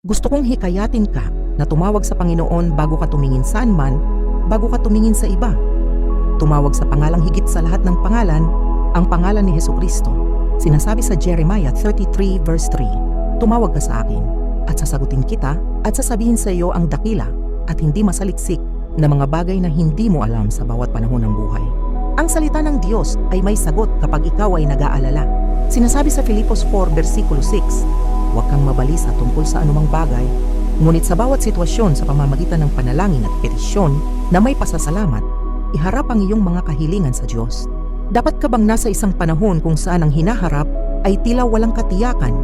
Gusto kong hikayatin ka na tumawag sa Panginoon bago ka tumingin saan man, bago ka tumingin sa iba. Tumawag sa pangalang higit sa lahat ng pangalan, ang pangalan ni Heso Kristo. Sinasabi sa Jeremiah 33 verse 3, Tumawag ka sa akin at sasagutin kita at sasabihin sa iyo ang dakila at hindi masaliksik na mga bagay na hindi mo alam sa bawat panahon ng buhay. Ang salita ng Diyos ay may sagot kapag ikaw ay nag-aalala. Sinasabi sa Filipos 4 versikulo 6, Huwag kang mabalisa tungkol sa anumang bagay, ngunit sa bawat sitwasyon sa pamamagitan ng panalangin at petisyon na may pasasalamat, iharap ang iyong mga kahilingan sa Diyos. Dapat ka bang nasa isang panahon kung saan ang hinaharap ay tila walang katiyakan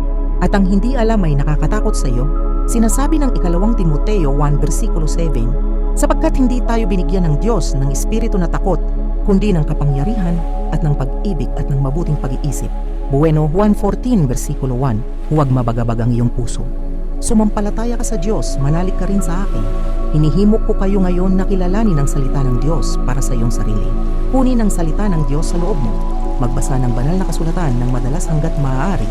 at ang hindi alam ay nakakatakot sa iyo? Sinasabi ng ikalawang Timoteo 1 versikulo 7, sapagkat hindi tayo binigyan ng Diyos ng espiritu na takot, kundi ng kapangyarihan at ng pag-ibig at ng mabuting pag-iisip. Bueno 1.14 versikulo 1, huwag mabagabag ang iyong puso. Sumampalataya ka sa Diyos, manalik ka rin sa akin. Hinihimok ko kayo ngayon na kilalanin ang salita ng Diyos para sa iyong sarili. Kunin ang salita ng Diyos sa loob mo. Magbasa ng banal na kasulatan ng madalas hanggat maaari.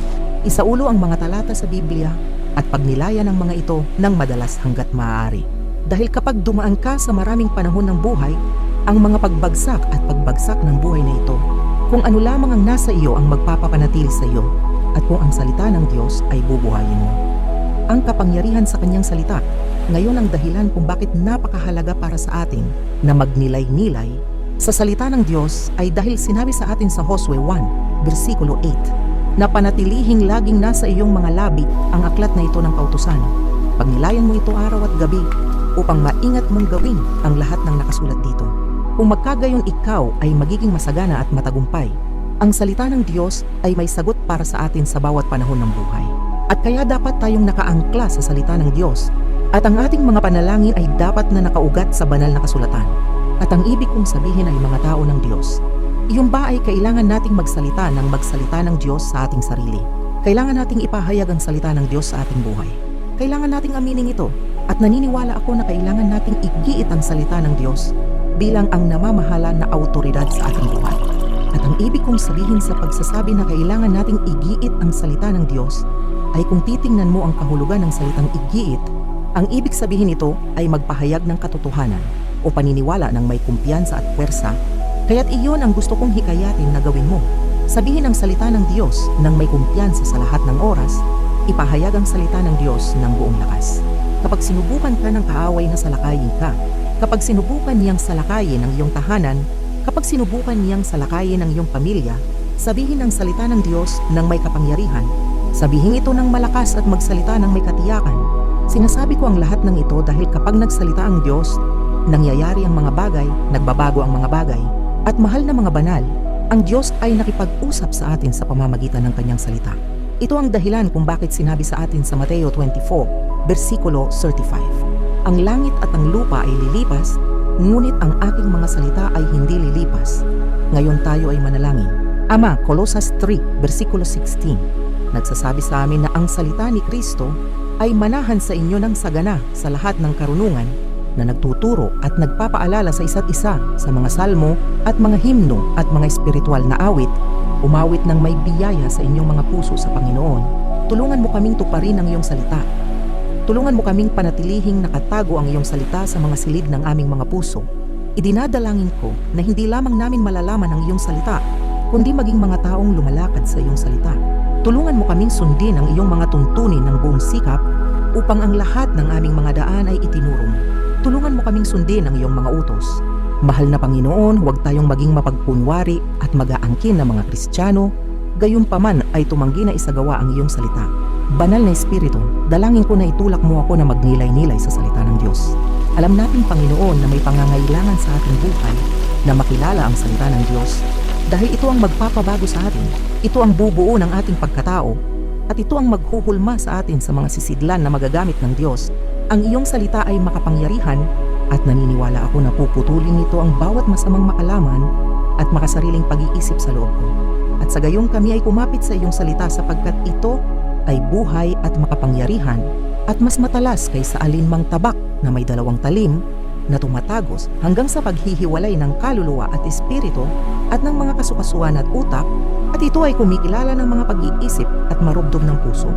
Isaulo ang mga talata sa Biblia at pagnilayan ang mga ito ng madalas hanggat maaari. Dahil kapag dumaan ka sa maraming panahon ng buhay, ang mga pagbagsak at pagbagsak ng buhay na ito, kung ano lamang ang nasa iyo ang magpapapanatili sa iyo, at kung ang salita ng Diyos ay bubuhayin mo. Ang kapangyarihan sa kanyang salita, ngayon ang dahilan kung bakit napakahalaga para sa atin na magnilay-nilay sa salita ng Diyos ay dahil sinabi sa atin sa Josue 1, versikulo 8, na panatilihing laging nasa iyong mga labi ang aklat na ito ng kautusan. Pagnilayan mo ito araw at gabi upang maingat mong gawin ang lahat ng nakasulat dito. Kung magkagayon ikaw ay magiging masagana at matagumpay, ang salita ng Diyos ay may sagot para sa atin sa bawat panahon ng buhay. At kaya dapat tayong nakaangkla sa salita ng Diyos at ang ating mga panalangin ay dapat na nakaugat sa banal na kasulatan. At ang ibig kong sabihin ay mga tao ng Diyos. Iyon ba ay kailangan nating magsalita ng magsalita ng Diyos sa ating sarili? Kailangan nating ipahayag ang salita ng Diyos sa ating buhay. Kailangan nating aminin ito at naniniwala ako na kailangan nating igiit ang salita ng Diyos bilang ang namamahala na autoridad sa ating buhay. At ang ibig kong sabihin sa pagsasabi na kailangan nating igiit ang salita ng Diyos ay kung titingnan mo ang kahulugan ng salitang igiit, ang ibig sabihin nito ay magpahayag ng katotohanan o paniniwala ng may kumpiyansa at puwersa, kaya't iyon ang gusto kong hikayatin na gawin mo. Sabihin ang salita ng Diyos ng may kumpiyansa sa lahat ng oras, ipahayag ang salita ng Diyos ng buong lakas. Kapag sinubukan ka ng kaaway na salakayin ka, kapag sinubukan niyang salakayin ang iyong tahanan, kapag sinubukan niyang salakayin ang iyong pamilya, sabihin ang salita ng Diyos ng may kapangyarihan, sabihin ito ng malakas at magsalita ng may katiyakan. Sinasabi ko ang lahat ng ito dahil kapag nagsalita ang Diyos, nangyayari ang mga bagay, nagbabago ang mga bagay, at mahal na mga banal, ang Diyos ay nakipag-usap sa atin sa pamamagitan ng kanyang salita. Ito ang dahilan kung bakit sinabi sa atin sa Mateo 24, versikulo 35. Ang langit at ang lupa ay lilipas, ngunit ang aking mga salita ay hindi lilipas. Ngayon tayo ay manalangin. Ama, Colossus 3, versikulo 16. Nagsasabi sa amin na ang salita ni Kristo ay manahan sa inyo ng sagana sa lahat ng karunungan na nagtuturo at nagpapaalala sa isa't isa sa mga salmo at mga himno at mga espiritual na awit, umawit ng may biyaya sa inyong mga puso sa Panginoon. Tulungan mo kaming tuparin ang iyong salita. Tulungan mo kaming panatilihing nakatago ang iyong salita sa mga silid ng aming mga puso. Idinadalangin ko na hindi lamang namin malalaman ang iyong salita, kundi maging mga taong lumalakad sa iyong salita. Tulungan mo kaming sundin ang iyong mga tuntunin ng buong sikap upang ang lahat ng aming mga daan ay itinuro mo. Tulungan mo kaming sundin ang iyong mga utos. Mahal na Panginoon, huwag tayong maging mapagpunwari at mag-aangkin na mga Kristiyano, gayunpaman ay tumanggi na isagawa ang iyong salita. Banal na Espiritu, dalangin ko na itulak mo ako na magnilay-nilay sa salita ng Diyos. Alam natin, Panginoon, na may pangangailangan sa ating buhay na makilala ang salita ng Diyos dahil ito ang magpapabago sa atin. Ito ang bubuo ng ating pagkatao at ito ang maghuhulma sa atin sa mga sisidlan na magagamit ng Diyos. Ang iyong salita ay makapangyarihan at naniniwala ako na puputulin nito ang bawat masamang makalaman at makasariling pag-iisip sa loob ko. At sa gayon kami ay kumapit sa iyong salita sapagkat ito ay buhay at makapangyarihan at mas matalas kaysa alinmang tabak na may dalawang talim na tumatagos hanggang sa paghihiwalay ng kaluluwa at espiritu at ng mga kasukasuan at utak at ito ay kumikilala ng mga pag-iisip at marubdob ng puso.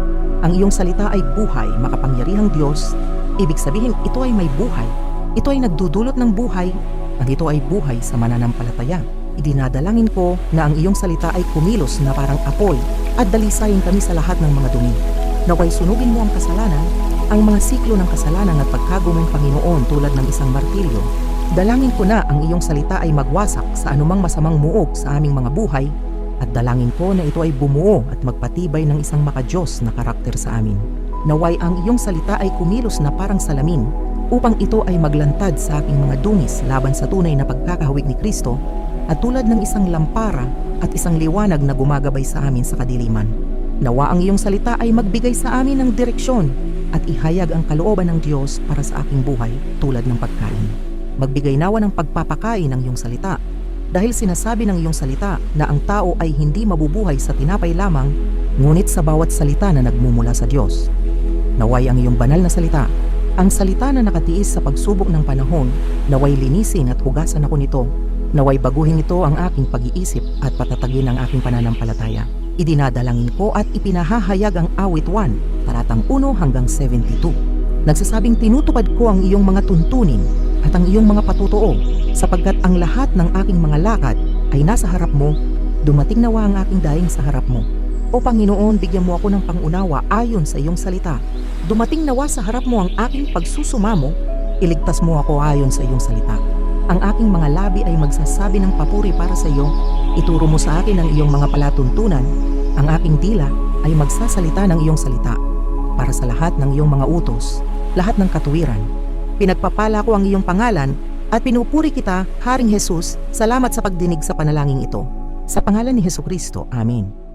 Ang iyong salita ay buhay, makapangyarihang Diyos. Ibig sabihin, ito ay may buhay. Ito ay nagdudulot ng buhay at ito ay buhay sa mananampalataya. Idinadalangin ko na ang iyong salita ay kumilos na parang apoy at dalisayin kami sa lahat ng mga dumi. Naway sunugin mo ang kasalanan, ang mga siklo ng kasalanan at pagkagumong Panginoon tulad ng isang martilyo. Dalangin ko na ang iyong salita ay magwasak sa anumang masamang muog sa aming mga buhay at dalangin ko na ito ay bumuo at magpatibay ng isang makajos na karakter sa amin. Naway ang iyong salita ay kumilos na parang salamin upang ito ay maglantad sa aking mga dungis laban sa tunay na pagkakahawig ni Kristo at tulad ng isang lampara at isang liwanag na gumagabay sa amin sa kadiliman. Nawa ang iyong salita ay magbigay sa amin ng direksyon at ihayag ang kalooban ng Diyos para sa aking buhay tulad ng pagkain. Magbigay nawa ng pagpapakain ng iyong salita dahil sinasabi ng iyong salita na ang tao ay hindi mabubuhay sa tinapay lamang ngunit sa bawat salita na nagmumula sa Diyos. Naway ang iyong banal na salita, ang salita na nakatiis sa pagsubok ng panahon, naway linisin at hugasan ako nito Naway baguhin ito ang aking pag-iisip at patatagin ang aking pananampalataya. Idinadalangin ko at ipinahahayag ang awit 1, talatang 1 hanggang 72. Nagsasabing tinutupad ko ang iyong mga tuntunin at ang iyong mga patutuo sapagkat ang lahat ng aking mga lakad ay nasa harap mo, dumating nawa ang aking daing sa harap mo. O Panginoon, bigyan mo ako ng pangunawa ayon sa iyong salita. Dumating nawa sa harap mo ang aking pagsusumamo, iligtas mo ako ayon sa iyong salita. Ang aking mga labi ay magsasabi ng papuri para sa iyo. Ituro mo sa akin ang iyong mga palatuntunan. Ang aking dila ay magsasalita ng iyong salita. Para sa lahat ng iyong mga utos, lahat ng katuwiran. Pinagpapala ko ang iyong pangalan at pinupuri kita, Haring Jesus, salamat sa pagdinig sa panalangin ito. Sa pangalan ni Heso Kristo, Amen.